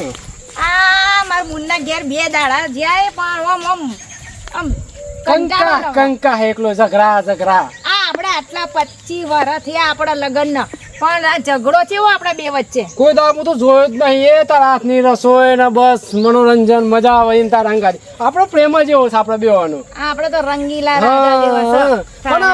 હમ. આ મારા મુન્ના ઘેર બે દાડા જ્યાં પણ આમ આમ આમ કંકા કંકા એકલો ઝઘરા ઝઘરા. આ આપણે આટલા પચીસ વર્ષ થયા આપણા લગ્ન પણ આ ઝઘડો કેવો આપણા બે વચ્ચે. કોઈ દાડો હું તો જોયો જ નહીં એ તારા હાથની રસોઈ ને બસ મનોરંજન મજા આવે એમ તારા આપણો પ્રેમ જ એવો છે આપણે બેવાનો. આપડે આપણે તો રંગીલા રાજા જેવા છે. પણ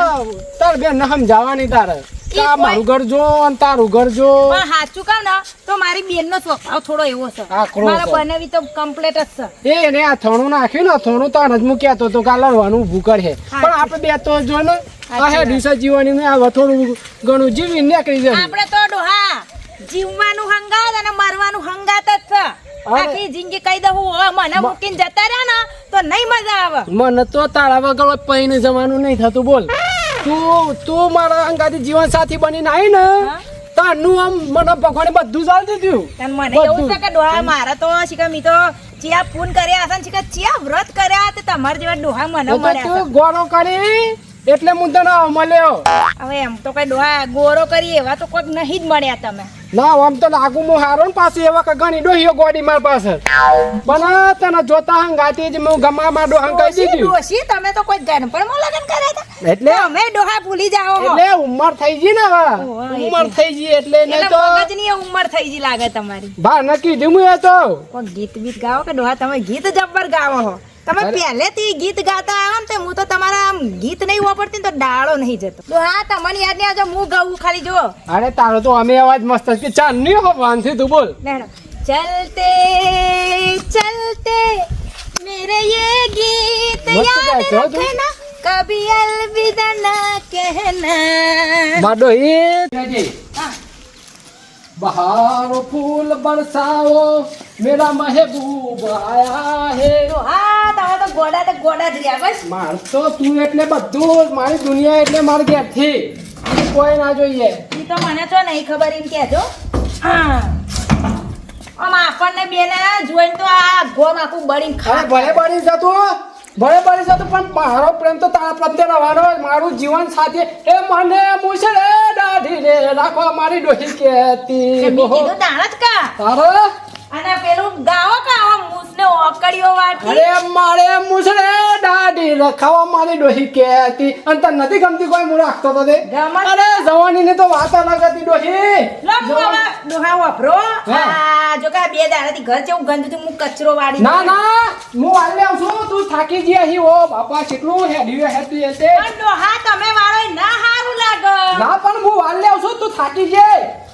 તાર બેન ને સમજાવવાની તારે. કે મારું ઘર જો અને તારું ઘર જો? પણ સાચું કહું ને તો મારી બેનનો સ્વભાવ થોડો એવો છે. મારા બનાવી તો કમ્પ્લીટ જ છે. એ એને આ થોણું નાખ્યું ને થોણું તો જ હું કહેતો તો કાલ રવાનું ઊભું કરે પણ આપણે બે તો જો ને આ હે. દિવસે જીવવાની ને આ થોડું ઘણું જીવી નીકળી જાય આપણે તો ડોહા જીવવાનું હંગાત અને મરવાનું હંગાત જ છે. આખી જિંદગી કહી દઉં મને મૂકીને જતા રહ્યા ને તો નહીં મજા આવે. મને તો તારા વગર પૈને જવાનું નહીં થતું બોલ. તું તું મારા અંગાથી જીવન સાથી બનીને આવી ને? તારનું આમ મને ભગવાને બધું આલી દીધું મને એવું છે કે ડોહા મારા તો શીખા મી તો ચિયા ફોન કર્યા હતા ને શીખા ચિયા વ્રત કર્યા તે તમારા જેવા ડોહા મને મળ્યા તું ગોળો કરી એટલે હું તને મળ્યો. હવે એમ તો કઈ ડોહા ગોરો કરી એવા તો કોઈક નહીં જ મળ્યા તમે. ના આમ તો લાગુ હું હારો ને એવા કે ઘણી ડોહીઓ ગોડી માર પાસે. પણ તને જોતા હંગાતી જ હું ગમા માં ડોહા કહી દીધી. ડોશી, તમે તો કોઈ ગણપણમાં લગ્ન કર્યા હતા એટલે? અમે ડોહા ભૂલી જાઓ. એટલે ઉંમર થઈ ગઈ ને હવે. ઉંમર થઈ ગઈ એટલે ને તો મગજની ઉંમર થઈ ગઈ લાગે તમારી. બા નક્કી દીમું એ તો. કોઈ ગીત બીત ગાઓ કે ડોહા તમે ગીત જબ્બર ગાવો હો? તમે પહેલેથી ગીત ગાતા આવો ને હું તો તમારા આમ ગીત નહીં વાપરતી તો ડાળો નહીં જતો. તો હા તમને યાદ નહીં આવતો હું ગાવું ખાલી જો અરે તારો તો અમે અવાજ મસ્ત કે ચાલ નહીં હો વાંધી તું બોલ. ચલતે ચલતે મેરે યે ગીત યાદ રખના. કભી અલવિદા ના કહેના. માડો એ. બહારો ફૂલ બરસાઓ મેરા મહેબૂબ આયા હે તો ગોડા તો ગોડા જ રહ્યા બસ. માર તો તું એટલે બધું મારી દુનિયા એટલે માર ઘેરથી. કોઈ ના જોઈએ. ઈ તો મને તો નહીં ખબર એમ કહેજો. હા. આમ આપણને બેને જોઈને તો આ ગોમ આખું બળીને ખા ભલે બળી જતું ભલે બની જતું પણ મારો પ્રેમ તો તારા પ્રત્યે રહેવાનો મારું જીવન સાથે એ મને મુસળે દાઢી રે. રાખવા મારી ડોહી કહેતી દાણા જ કા? તારો? અને પેલું ગાવો કા આમ મૂસને ઓકડીઓ વાટી? અરે મારે મુસળે દાઢી રખાવા મારી ડોહી કહેતી. અને તને નથી ગમતી કોઈ હું રાખતો તો તે? અરે જવાની ની તો વાત અલગ હતી ડોહી. ડોહા વાપરો આ જો કે બે દાડાથી ઘર જેવું ગંદ હતું હું કચરો વાળી ના ના હું વાલે છું. તું થાકી ગઈ અહીં ઓ બાપા કેટલું હેડી હેતી હશે ડોહા તમે વાળો ના હારું લાગે. ના પણ હું વાલે છું તું થાકી તમે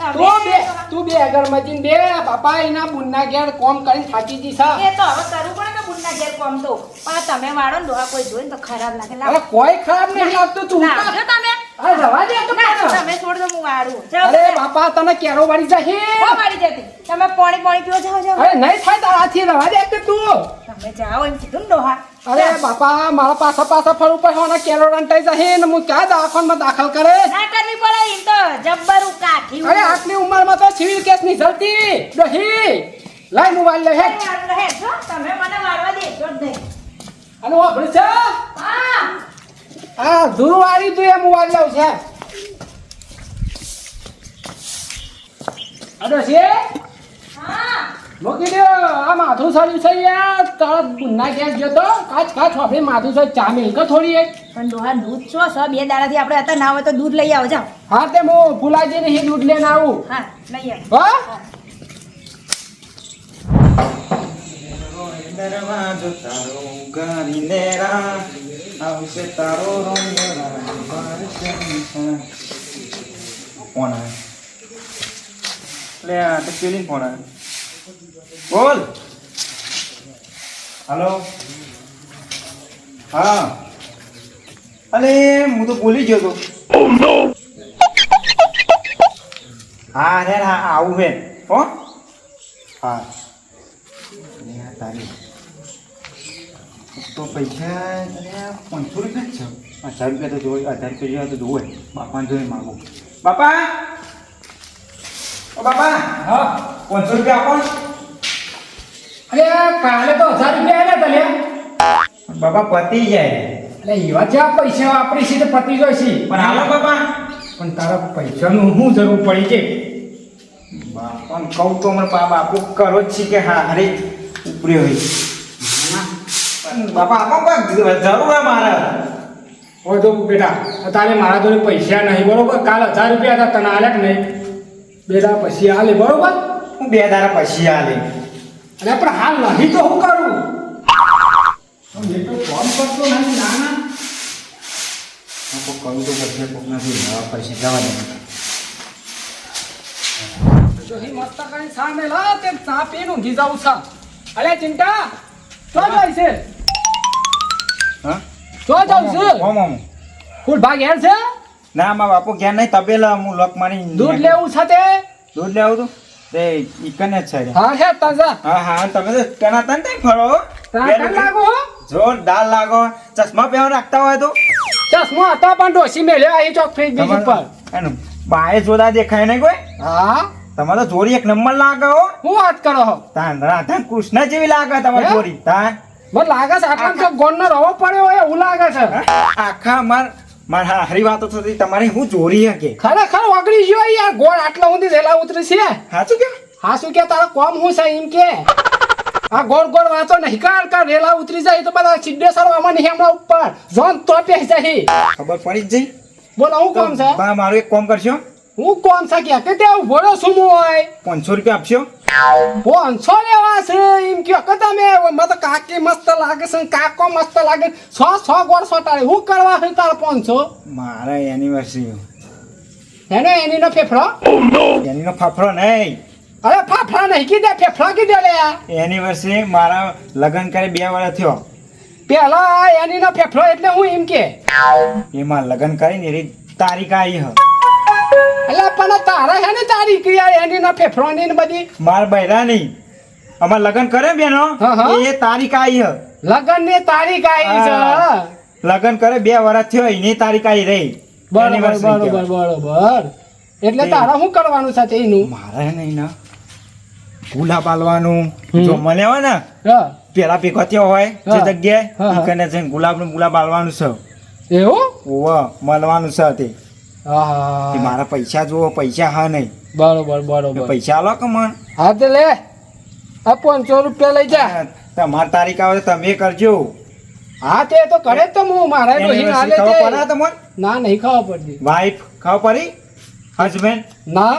તું બે તું બે અગરબત્તી બે બાપા એના બુનના ઘેર કોમ કરીને થાકી જી સા એ તો હવે કરવું પડે ને બુનના ઘેર કોમ તો. પણ તમે વાળો ને ડોહા કોઈ જોઈને તો ખરાબ લાગે. અરે કોઈ ખરાબ નહીં લાગતું તું જો તમે. અરે રવા દે તો. તમે છોડ દો હું વાળું. અરે. બાપા તને કેરો વાળી જશે ઓ વાળી જતી. તમે પાણી પાણી પીઓ જાઓ જાઓ. અરે નહીં થાય તારાથી રવા દે કે તું. તમે જાઓ એમ કીધું ને ડોહા અરે બાપા મારા પાછા પાછા ફરવું પડે હોના કેરો રંટાઈ જશે ને હું ક્યાં દવાખાનામાં દાખલ કરે? ના કરવી પડે એમ તો જબ્બર કાઠી અરે આટલી ઉંમરમાં તો સિવિલ કેસની જલતી. ડોહી લાઈ મોબાઈલ લે હે. રહે છો તમે મને મારવા દે જ નહીં અને વાપરે છે? હા. આ ધૂળવાળી તું એ મોબાઈલ લઉં છે અરે છે હા. મૂકી દો. આ માથું સડ્યું છે યાર. તરત ગુન્ના ક્યાંક જતો કાચ કાચ આપણે માથું સર ચા મિલક થોડી એક. પણ ડોહા દૂધ છો સ બે દાડાથી આપણે હતા ના હોય તો દૂધ લઈ આવો જાઓ. હા તે હું ફુલાજી ને દૂધ લઈને આવું. હા લઈ આવો. હા? દરવાજો તારો ઉગારીને રા આવશે તારો રંગ કોણ આવે? લે આ તો પેલી કોણ આવે? બોલ. હલો હા. અરે હું તો ભૂલી ગયો તો. હા, રે હા, આવું હે. હો? હા. તારી. તો પૈસા પાંચસો રૂપિયા છે. હજાર રૂપિયા તો જોઈએ હજાર રૂપિયા તો જોવે. બાપાને જોઈ માગું. બાપા! ઓ બાપા! હા, પાંચસો રૂપિયા આપો. અરે કાલે તો હજાર રૂપિયા આવ્યા તને બાપા પતી જાય એટલે એવા જ્યાં પૈસા વાપરી છે તો પતી જાય છે? પણ હાલો બાપા. પણ તારા પૈસાનું શું જરૂર પડી છે? બાપા કહું તો મને બાપુ કરો જ છે કે હા અરે ઉપરી હોય. પણ બાપા આમાં કોઈ જરૂર હે મારે. હોય તો બેટા તારે મારા જોડે પૈસા નહીં બરોબર? કાલ હજાર રૂપિયા હતા તને આલ્યા કે નહીં? બેટા પછી આલે બરોબર? હું બે દાડા પછી આલે. અને પણ હાલ નહીં તો હું કરું? મેં તો ફોન કરતો નથી ના ના. કોઈ કરું તો પછી કોક નથી હવે પછી જવા દે. મસ્ત કરીને સામે લા તે ચા પીને ઊંઘી જાઉં અલે ચિંતા? ચો જાય છે. હા? ચો જાઉં છું. ઓમ ભાગ હેર છે? ના મા બાપુ ઘેર નહીં તબેલા હું લોક મારી દૂધ લેવું છે તે? દૂધ લેવું તું? તે ઈકન છે હા હે તાજા. હા હા તમે તો તેના તન તઈ ફરો હો. તા બે કણ રૂપિયા. લાગો જોરદાર લાગો. ચશ્મા પહેવા રાખતા હોય તો? ચશ્મા હતા પણ ડોસી મેલ્યો અહીં ચોક ફ્રીજ બીજ ઉપર એનું બાએ જોડા દેખાય નહીં કોઈ? હા. તમારે તો એક નંબર લાગે હો. હું વાત કરો હો? તાન રાધા કૃષ્ણ જેવી લાગે તમારી જોરી તાન. મને લાગે છે આટલા તો ગોળનો રવો પડ્યો હોય એવું લાગે છે. આખા માર માર હા હરી વાતો થતી તમારી હું જોરી હકે ખરેખર ઓગળી ગયો ગોળ આટલા સુધી રેલા ઉતરી છે. હાચું કે? હાચું કે તારો કોમ હું છે એમ કે? આ ગોળ ગોળ વાંચો ને કાર કાર રેલા ઉતરી જાય તો બધા સિદ્ધે આમાં નહીં હમણાં ઉપર. જોન તો પેસ જાય ખબર પડી જ જઈ. બોલો હું કોમ છે? બા મારું એક કોમ કરશો? હું કોમ છે કે? કે તે ભોળો શું હોય. પાંચસો રૂપિયા આપશો? પાંચસો લેવા છે એમ કયો કે તમે મને કાકી મસ્ત લાગે છે કાકો મસ્ત લાગે છ. છ ગોળ સોટાડે. હું કરવા છે તાર પાંચસો? મારા એનિવર્સરી એને એની નો ફેફડો એનીનો ફાફડો નહીં અરે ફાફડા નહીં કીધે ફેફડા કીધે લે એનિવર્સરી મારા લગ્ન કરે બે વર્ષ થયો. પેલા એની નો ફેફડો એટલે હું એમ કે. એમાં લગ્ન કરીને એની તારીખ આવી હ. એટલે પણ તારા હે ને તારીખ એનીનો એની નો ફેફડો ની ને બધી? માર બૈરા નહીં અમાર લગ્ન કરે બેનો હા, હા. એ તારીખ આવી હ. લગનની તારીખ આવી છે લગન લગ્ન કરે બે વર્ષ થયો એની તારીખ આવી રહી. બરોબર બરોબર બરોબર. એટલે તારા શું કરવાનું છે એનું મારે નહીં ના ગુલાબ આલવાનું જો મને હોય ને પેલા ભેગો હોય જે જગ્યાએ કને જઈને ગુલાબનું ગુલાબ આલવાનું છે. એવું? ઓવા મળવાનું છે તે. મારા પૈસા જુઓ પૈસા હા નહીં. બરોબર બરોબર. પૈસા આલો કે મન? હા તે લે. આ પાંચસો રૂપિયા લઈ જા. તમારી તારીખ આવે તમે કરજો. હા તે તો કરે તો હું મારા ડોહી હાલે ખબર પડે તમને? ના નહીં ખબર પડતી. વાઈફ ખબર પડી? હસબન્ડ ના.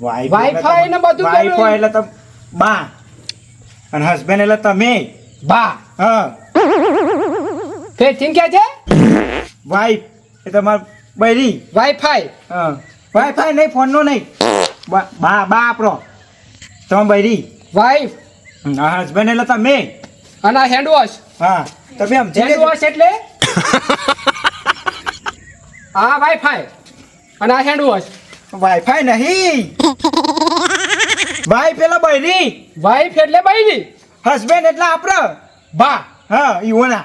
વાઈફ Wi-Fi ને બધું વાઈફ એટલે તો બા. અને હસબન્ડ એટલે તમે. બા. હા. ફેર થિંક કે છે? વાઈફ એ તમાર બૈરી. વાઈફાઈ હા. વાઈફાઈ નહીં ફોનનો નહીં. બા બા બા આપણો. તમે બૈરી. વાઈફ હસબન્ડ એટલે તમે. અને આ હેન્ડ વોશ હા તમે આમ હેન્ડ વોશ એટલે આ વાઈફાઈ અને આ હેન્ડ વોશ વાઈફાઈ નહીં. વાઈફ એટલે બૈરી. વાઈફ એટલે બૈરી. હસબન્ડ એટલે આપણો બા. હા ઈવોના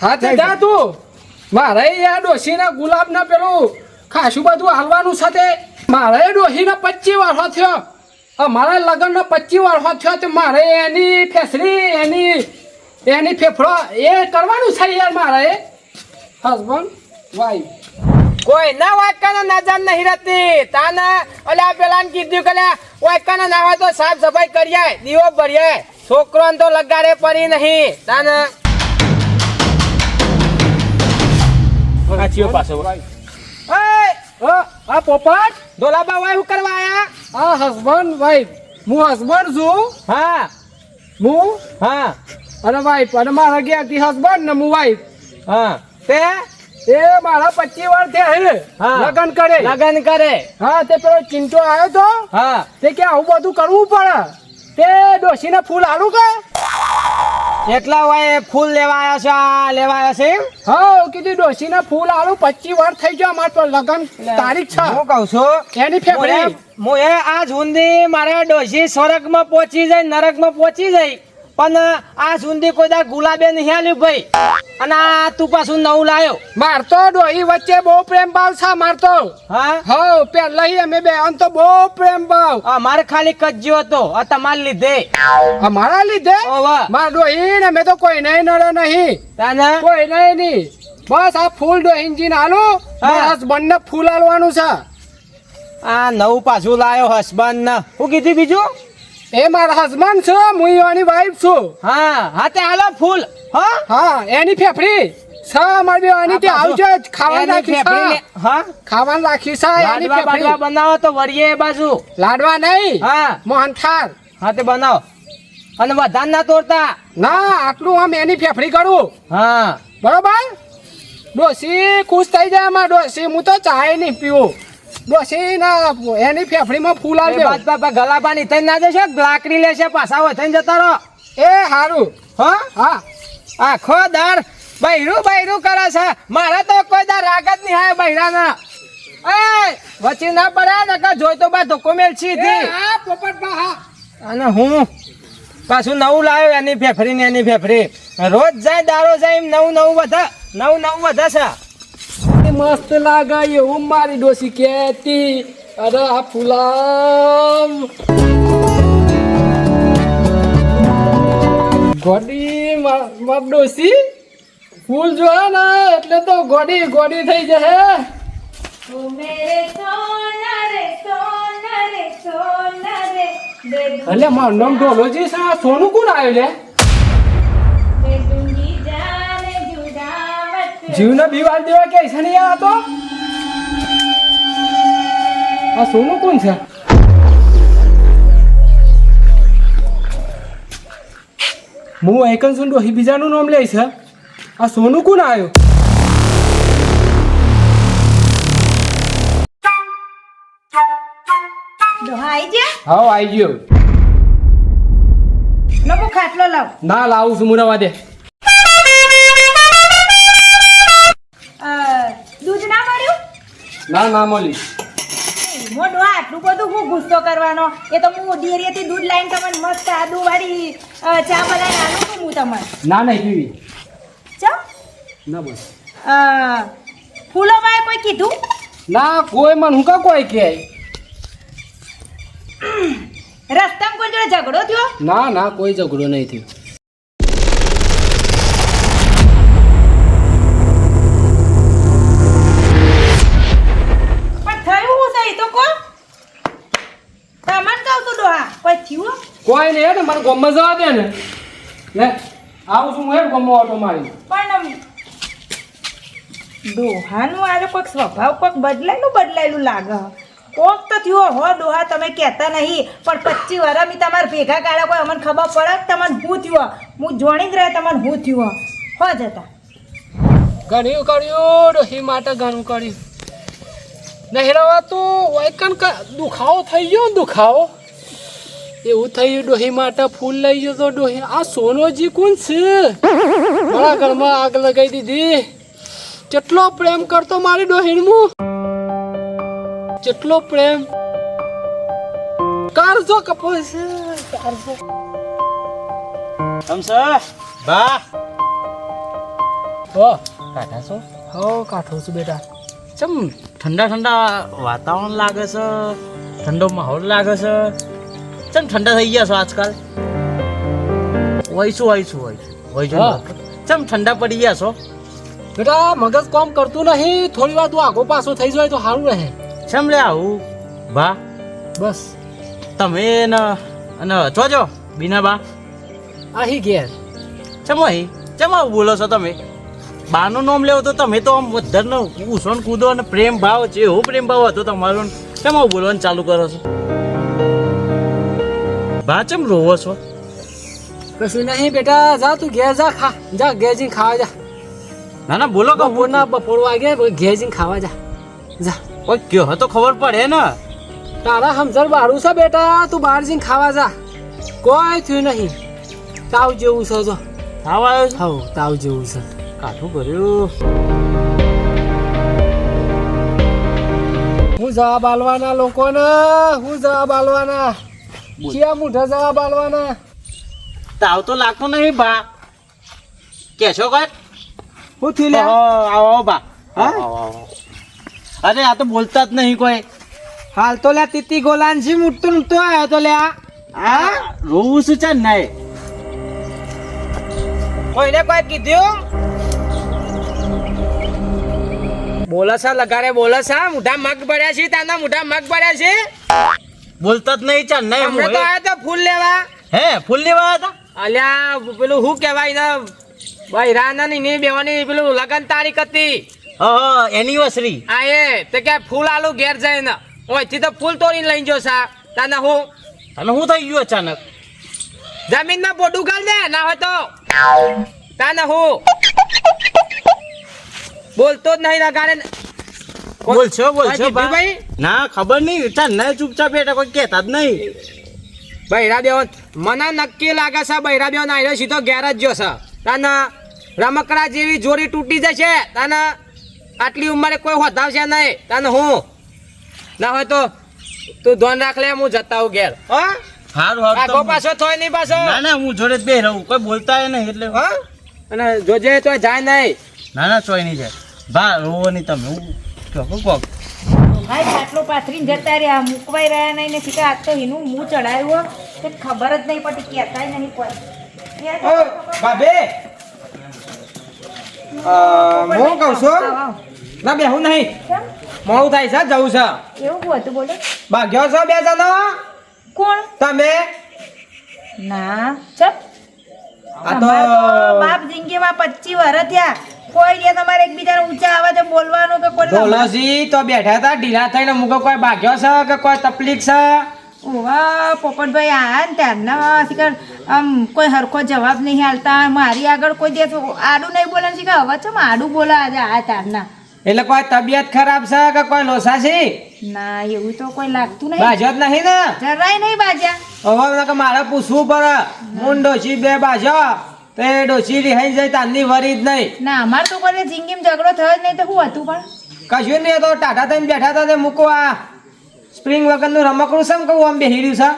હા તે જા તું. મારે યાર ડોશીના ગુલાબના પેલું ખાસું બધું હાલવાનું સાથે મારે ડોશીનો પચીસ વર્ષો થયો અમારા લગ્નનો પચીસ વર્ષ થયો તો મારે એની ફેસરી એની એની ફેફડો એ કરવાનું છે યાર મારે. હસબન્ડ વાઈફ કોઈ ના વાયકાને નજર નહીં રહેતી. તાને ઓલા પેલાને કીધું કે વાયકાને ના હોય તો સાફ સફાઈ કરીએ દીવો ભરીએ છોકરો તો લગાડે પડી નહીં. તાને એ આ પોપટ? ધોલાબા વાય શું કરવા આયા? આ હસબન્ડ વાઈફ હું હસબન્ડ છું. હા. હું? હા. અને વાઈફ અને મારા ઘેરથી હસબન્ડ ને હું વાઈફ હા. તે? એ મારા પચીસ વર્ષ થયા હે. હા. લગ્ન કરે. લગન કરે. હા તે પેલો ચિંટો આવ્યો તો? હા. તે કે આવું બધું કરવું પડે. તે ડોશીને ફૂલ આલું કે? એટલા વાય ફૂલ લેવા આવ્યા છે? આ લેવા આવ્યા છે હા કીધું ડોશીને ફૂલ આલુ પચી વાર થઈ ગયો અમાર તો લગ્ન તારીખ છે. હું કહું છું એની ફેબ્રુઆરી હું એ આ ઝુંદી મારા ડોસી સ્વર્ગમાં પહોંચી જાય નરકમાં પહોંચી જાય. પણ આ સુધી કોઈ દા ગુલાબે નહીં આલ્યું ભાઈ. અને આ તું પાછું નવું લાયો. મારતો ડોહી વચ્ચે બહુ પ્રેમ ભાવ છે મારતો હા? હવ પેલા અમે બે આમ તો બહુ પ્રેમ ભાવ. આ મારે ખાલી કજ્જો હતો આ તમારે લીધે. અમારા લીધે? મારા માર ડોહી ને મેં તો કોઈ નહીં નડે નહીં. તાને? કોઈ નહીં નહીં બસ આ ફૂલ ડોહીન જીન આલું હા. બસ બંને ફૂલ આલવાનું છે. આ નવું પાછું લાયો હસબન્ડ ને શું કીધું બીજું? એ મારા હસબન્ડ છે હું એની વાઈફ છું. હા હા તે હાલો ફૂલ. હા? હા એની ફેફડી. છે અમારી બેવાની તે આવજો ખાવાનું એની રાખ્યું હા? ખાવાનું રાખ્યું સા એની લાડવા બનાવો તો વળીએ બાજુ. લાડવા નહીં હા. મોહન મોહનથાળ. હા તે બનાવો. અને વધારે ના તોડતા. ના આટલું આમ એની ફેફડી કરું. હા. બરોબર? ડોસી ખુશ થઈ જાય અમાર ડોસી. હું તો ચાય નહીં પીવું. ડોસી ના એની ફેફડીમાં ફૂલ આવી બાપા ગલાબાની થઈ ના જશે? લાકડી લેશે પાછા હોય જતા રહો. એ સારું હા? હા. આખો દર બૈરું બૈરું કરે છે. મારે તો કોઈ દર રાગ જ નહીં આવે બૈરાના. એ વચ્ચે ના પડે ને કે જોઈ તો બા ધોકો મેલ એ સીધી હા હા. અને હું પાછું નવું લાવ્યો એની ફેફરી ને એની ફેફરી રોજ જાય દારો જાય એમ નવું નવું વધે નવું નવું વધે છે. મસ્ત લાગા એવું મારી ડોસી કહેતી. અરે આ ફુલામ. ગોડી માર ડોસી ફૂલ જોયા ને? એટલે તો ગોડી ગોડી થઈ જશે. એટલે મારું નામ ઢોલોજી સોનું કોણ આવ્યું લે? જીવને બીવાલ દેવા કે છે નહીં આ તો આ સોનું કોણ છે? હું એકન સુન ડોહી બીજાનું નામ લે છે આ સોનું કોણ આવ્યું હા આવી ગયો. ખાટલો લાવ. ના લાવું છું મુરાવા દે. ના ના મોલી મોડું આટલું બધું હું ગુસ્સો કરવાનો? એ તો હું ડેરીએથી દૂધ લાવીને તમને મસ્ત આદુ વાળી ચા બનાવી આલું છું હું તમને. ના નહીં પીવી. ચા ના બોલ ફૂલોભાઈ કોઈ કીધું? ના કોઈ મને હું કા કોઈ કે રસ્તામાં કોઈ જોડે ઝઘડો થયો? ના ના કોઈ ઝઘડો નહીં થયો. કોઈ નહીં ને મારે ગોમમાં જવા દે ને. લે આવું છું હું હેડ ગોમમાં ઓટો મારી પણ ડોહાનું આજે કોઈક સ્વભાવ કોઈક બદલાયેલું બદલાયેલું લાગે. કોક તો થયો હો ડોહા તમે કહેતા નહીં પણ પચીસ વર્ષ મી તમારે ભેગા કાઢ્યા કોઈ અમને ખબર પડે તમને હું થયો હું જોણી જ રહે તમને હું થયું. હો જતા. ઘણું કર્યું ડોહી માટે ઘણું કર્યું. નહીં રવાતું વૈકન દુખાવો થઈ ગયો દુખાવો? એવું થયું ડોહી માટે ફૂલ લઈ જતો તો ડોહી. આ સોનોજી કોણ છે? મારા ઘરમાં આગ લગાવી દીધી. કેટલો પ્રેમ કરતો મારી ડોહીન. હું કેટલો પ્રેમ. કારજો કપો છે કારજો. તમ બા. ઓ કાઠા છો? હો કાઠો છું બેટા. ચમ. ઠંડા ઠંડા વાતાવરણ લાગે છે. ઠંડો માહોલ લાગે છે. ચમ ઠંડા થઈ ગયા છો આજકાલ? વહીશું વહીશું વહીશું. વહીશું. ચમ ઠંડા પડી ગયા છો? બેટા મગજ કામ કરતું નહીં. થોડી વાર તું આગો પાછો થઈ જાય તો સારું રહે. ચમ લે આવું? બા. બસ. તમે ને અને જોજો બીના બા. આહી ઘેર. ચમ અહીં ચમ આવું બોલો છો તમે? બાનું નામ લેવો તો તમે તો આમ વધારનો ઉછો કૂદો અને પ્રેમ ભાવ છે એવો પ્રેમ ભાવ હતો તમારો. ચમ આવું બોલવાનું ચાલુ કરો છો? બા ચમ રોવો છો? કશું નહીં બેટા જા તું ઘેર જા ખા. જા ઘેર જઈને ખાવા જા. ના ના બોલો કે બપોરના બપોર વાગે ઘેર જઈને ખાવા જા. જા. કોઈ કયો તો ખબર પડે ને? તારા સમજણ બારું છે બેટા તું બહાર જઈને ખાવા જા. કોઈ થયું નહીં. તાવ જેવું છે જો. થાવ આવ્યો છે? હવ તાવ જેવું છે. કાઠું કર્યું. હું જવાબ આલવાના લોકોને હું જવાબ આલવાના. ક્યાં મુઠા જવા આલવાના? તાવ તો લાગતો નહીં બા. કે છો કોઈ હું થી લે આવો આવો બા. અરે આ તો બોલતા જ નહીં કોઈ. હાલ તો લે તીતી ગોલાનજી મૂટતો મૂટતો આવ્યો તો લ્યા. હા? રોવું શું છે નહીં કોઈને કોઈ કીધું? બોલસા લગાડે બોલસા મોઢા મગ ભર્યા છે તાના મોઢા મગ ભર્યા છે. બોલતા જ નહીં ચાલ નહીં હમણાં તો આયા તો ફૂલ લેવા. હે ફૂલ લેવા હતા અલ્યા પેલું શું કહેવાય ને ભાઈ રાના ની બેવાની પેલું લગન તારીખ હતી. હા એનિવર્સરી આ એ. તો કે ફૂલ આલુ ઘેર જાય ને ઓયથી તો ફૂલ તોડીને લઈ જો સા. તને હું? અને હું થઈ ગયું અચાનક? જમીનમાં પોટું ગાલ દે ના હોય તો. તને હું? બોલતો જ નહીં લગાડે બોલશો બોલશો હા, છો ભાઈ? ના ખબર નહીં. ચાલ ના ચૂપચાપ બેઠા કોઈ કહેતા જ નહીં. બૈરા દેવન મને નક્કી લાગે છે બૈરા દેવન આયરો સીધો ઘેર જ છે. તાના રમકડા જેવી જોડી તૂટી જશે તાના આટલી ઉંમરે કોઈ વધાવશે નહીં. તાને હું? ના હોય તો તું ધોન રાખ લે હું જતા હું ઘેર. હા? હારું હારું તો- પાછો થોય નહીં પાછો ના ના હું જોડે બે રહું. કોઈ બોલતા નહીં એટલે હા? અને જોજે તો જાય નહીં. ના ના ચોય નહીં જાય. બા રોવો નહીં તમે હું કહો? કોક ભાઈ પાથરીને જતા રહ્યા. મૂકવાઈ રહ્યા નહીં ને સીધા આજ તો એનું મું ચડાવ્યું તે ખબર જ નહીં પડતી કહેતાય નહીં કોઈ. બાબે! હું કહું છું? ના બેહું નહીં. મોડું થાય છે જવું છે. એવું હતું બોલો. ભાગ્યો છો બે જણા? કોણ? તમે? ના. ચપ. આ તો બાપ જિંદગીમાં વર્ષ થયા. કોઈ જે તમારે એકબીજાને ઊંચા અવાજે બોલવાનું કે કોઈ ધોલોજી તો બેઠા હતા ઢીલા થઈને મુકો કોઈ ભાગ્યો છે કે કોઈ તકલીફ છે? ઓવા પોપટભાઈ આ ને ત્યારના શીખર આમ કોઈ હરખો જવાબ નહીં હાલતા. મારી આગળ કોઈ દિવસ આડું નહીં બોલે શીખર હવે છે આડું બોલા આજે આ ત્યારના એટલે કોઈ તબિયત ખરાબ છે કે કોઈ લોસા છે? ના એવું તો કોઈ લાગતું નહીં. બાજત જ નહીં ને? જરાય નહીં બાજ્યા. હવે મારે પૂછવું પડે. હું ડોશી બે બાજો તો એ ડોશી રિહાઈ જાય તારની વરી જ નહીં. ના અમાર તો કોઈ જિંદગીમાં ઝઘડો થયો જ નહીં તો શું હતું પણ? કશું નહીં તો ટાટા થઈને બેઠા હતા તે મૂકવા સ્પ્રિંગ વગરનું રમકડું છે કહું આમ બેહી રહ્યું છે?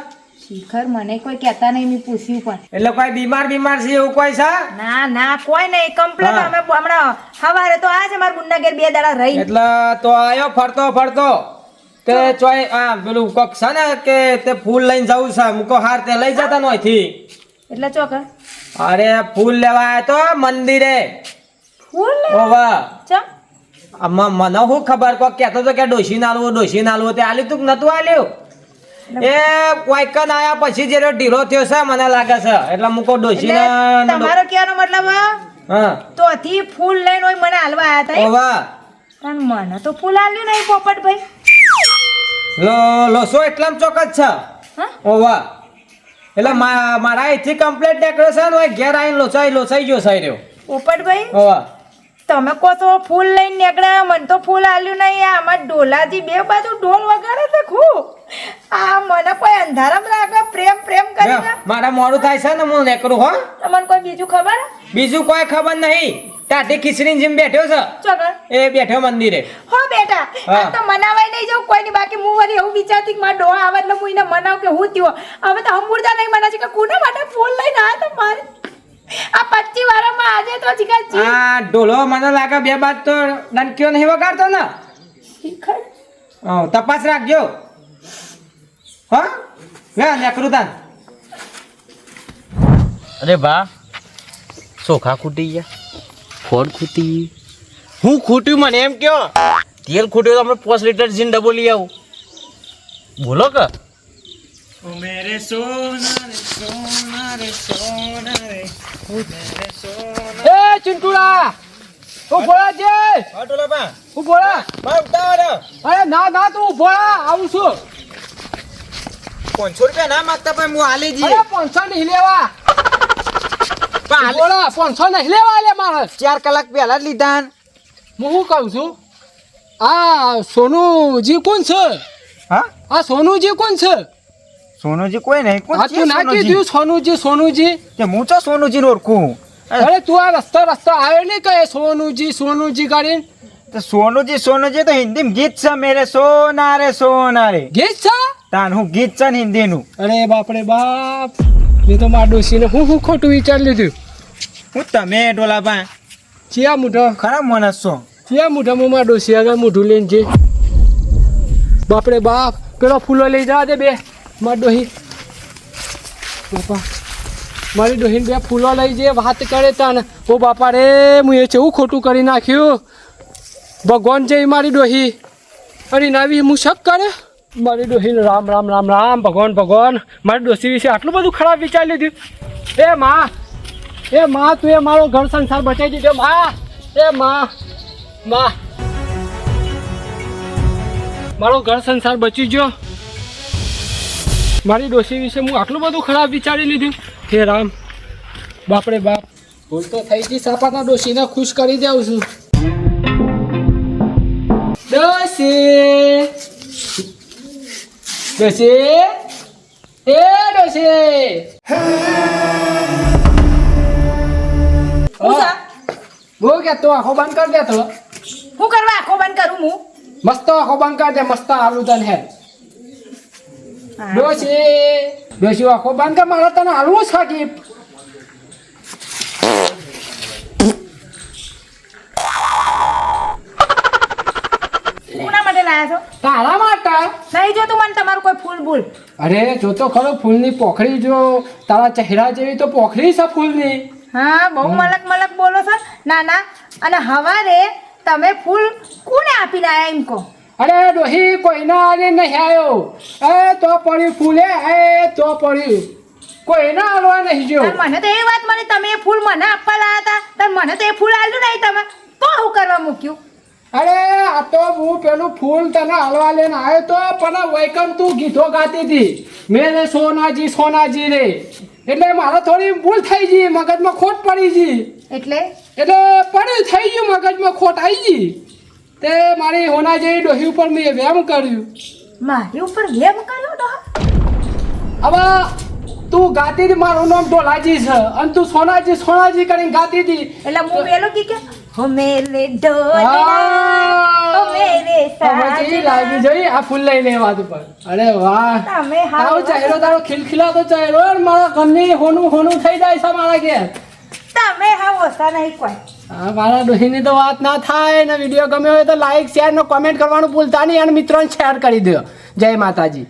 શિખર મને કોઈ કહેતા નહીં મેં પૂછ્યું પણ. એટલે કોઈ બીમાર બીમાર છે એવું કોઈ છે? ના ના કોઈ નહીં કમ્પ્લેટ અમે હમણાં સવારે તો આ મારા ગુંડા ઘેર બે દાડા રહી એટલે તો આયો ફરતો ફરતો. તે ચોય આ પેલું કોક છે ને કે તે ફૂલ લઈને જવું છે મૂકો હાર તે લઈ જતા નોયથી એટલે ચોક અરે ફૂલ લેવા આવ્યો તો મંદિરે. ફૂલ ઓવા. આમાં મને શું ખબર કોક કહેતો તો કે ડોસી નાલવું ડોસી નાલવું તે આલ્યું તું નતું આલ્યું? એ વાયકન આયા પછી જે ઢીલો થયો છે મને લાગે છે. એટલે મૂકો એટલે તમારો કહેવાનો મતલબ હા? તો થી ફૂલ લઈને હોય મને હાલવા આયા હતા એમ? ઓવા. પણ મને તો ફૂલ આલ્યું નહીં પોપટભાઈ. લોસો એટલામ ચોક્કસ છે? ઓવા એટલે મારા અહીંથી કમ્પ્લેટ ડેકોરેશન હોય ઘેર આવીને લોચાઈ લોચાઈ ગયો સાઈ રહ્યો. પોપટભાઈ ઓવા તમે કહો તો ફૂલ લઈને નીકળ્યા મને તો ફૂલ આલ્યું નહીં. આમાં ડોલાથી બે બાજુ ઢોલ વગાડે છે ખૂબ. આ મને કોઈ અંધારામાં લાગે પ્રેમ પ્રેમ કરીને? મારા મોડું થાય છે ને હું નીકળું હો. તમને કોઈ બીજું ખબર? બીજું કોઈ ખબર નહીં. ટાટી ખીચડી જેમ બેઠ્યો છે. એ બેઠો મંદિરે. હા. આ તો મનાવાય નહીં જવું કોઈ ની બાકી હું વળી એવું વિચારતી કે મારા ડોહા આવે એટલે હું એને મનાવ કે હું થયો. હવે તો હમુરદા નહીં મના છે કે કોના માટે ફોન લઈને આ તો મારે? આ પચી વારમાં આજે તો જીગા જી આ ઢોલો મને લાગે બે બાદ તો ડંકીઓ નહીં વગાડતો ને. શીખર? તપાસ રાખજો. હા? લે અરે બા ચોખા ખૂટી ગયા. ફોડ ખૂટી હું ખૂટ્યું મને એમ કયો? તેલ ખૂટ્યું તો આપણે પાંચ લીટર જીન ડબો લઈ આવું. બોલો કે? એ ચિંટુડા તું ભોળા છે હું ભોળા અરે ના ના તું ભોળા આવું છું. પાંચસો રૂપિયા ના માગતા પણ હું હાલી જઈએ. અરે પાંચસો નહીં લેવા. પણ હાલી- પાંચસો નહીં લેવા લે મારે ચાર કલાક પહેલા જ લીધા હું શું કહું છું? આ સોનુજી કોણ છે? હા? આ સોનુજી કોણ છે? સોનુજી કોઈ નહીં કોણ છે તું ના સોનુજી? કીધું સોનુજી સોનુજી. તે હું તો સોનુજી ઓળખું? અરે તું આ રસ્તો રસ્તો આવ્યો નહીં કહે સોનુજી સોનુજી કરીને તો સોનુજી સોનુજી તો હિન્દીમાં ગીત છે મેરે સોના રે સોના રે ગીત છે? તાન હું ગીત છે ને હિન્દીનું. અરે બાપરે બાપ મેં તો મારા ડોશીને હું હું ખોટું વિચાર લીધું. હું તમે ડોલાબા ચિયા મૂઢો. ખરાબ માણસ. છો ચિયા મૂઢામાં માં ડોશી આગળ મોઢું લઈને જે. બાપરે બાપ, પેલો ફૂલો લઈ જવા દે બે. મારી ડોહી. બાપા, મારી ડોહીને બે ફૂલો લઈ જે, વાત કરે તને. ઓ બાપા રે, હું એ કેવું ખોટું કરી નાખ્યું? ભગવાન જય મારી ડોહી. અરે નાવી હું શક કરે? મારી ડોહીને રામ રામ રામ રામ, ભગવાન ભગવાન. મારી ડોસી વિશે આટલું બધું ખરાબ વિચારી લીધું? એ માં એ માં, તું એ મારો ઘર સંસાર બચાવી દીધો. માં, એ માં. માં મારો ઘર સંસાર બચી ગયો. મારી ડોસી વિશે હું આટલું બધું ખરાબ વિચારી લીધું. હે રામ. બાપરે બાપ. ભૂલ તો થઈ ગઈ સાપાના ડોસીને ખુશ કરી દઉં છું. એ હું કે આખો બંધ કરી દે તો. હું કરવા આખો બંધ કરું હું મસ્ત આખો બંધ કર દે મસ્ત આલુ તને હે. ડોશી ડોશી આખો બંધ કર મારે તને હાલવું જ છો? તારા માટે? નહીં જોતું મને તમારું કોઈ ફૂલ ભૂલ અરે જો તો ખરો ફૂલની પોખડી જો તારા ચહેરા જેવી તો પોખડી છે ફૂલની. હા બહુ મલક મલક બોલો છો. ના ના અને હવારે તમે ફૂલ કોને આપીને આયા એમ કહો? અરે ડોહી કોઈના આને નહીં આવ્યો એ તો પડ્યું ફૂલે એ તો પડ્યું કોઈના હાલવા નહીં જો મને તો એ વાત મળી તમે ફૂલ મને આપવા લાયા હતા. તન મને તો એ ફૂલ આલ્યું નહીં તમે. તો હું કરવા મૂક્યું? અરે આ તો હું પેલું ફૂલ તને હાલવા લઈને આવ્યો તો પણ વૈકમ તું ગીતો ગાતી હતી. મેં સોનાજી સોનાજી રે એટલે મારે થોડી ભૂલ થઈ ગઈ મગજમાં ખોટ પડી ગઈ. એટલે? એટલે પડ્યું થઈ ગયું મગજમાં ખોટ આવી ગઈ. તે મારી હોના જેવી ડોહી ઉપર મેં વેમ કર્યું. મારી ઉપર વેમ કર્યો ડોહા? હવે તું ગાતી હતી મારું નામ ઢોલાજી છે અને તું સોનાજી સોનાજી કરીને ગાતી હતી એટલે હું પેલો કી કે હો. મેરે ઢોલના હો મેરે હવે લાગી જોઈ આ ફૂલ લઈ લેવા તું પર અરે વાહ. તમે હાવ તારો ચહેરો તારો ખિલખિલાતો ચહેરો મારા ઘરની હોનું હોનું થઈ જાય છે મારા ઘેર. તમે હા ઓછા નહીં કોઈ. હા, મારા ડોહીની તો વાત ના થાય ને વીડિયો ગમ્યો હોય તો લાઈક શેર ને કોમેન્ટ કરવાનું ભૂલતા નહીં અને મિત્રોને શેર કરી દો જય માતાજી.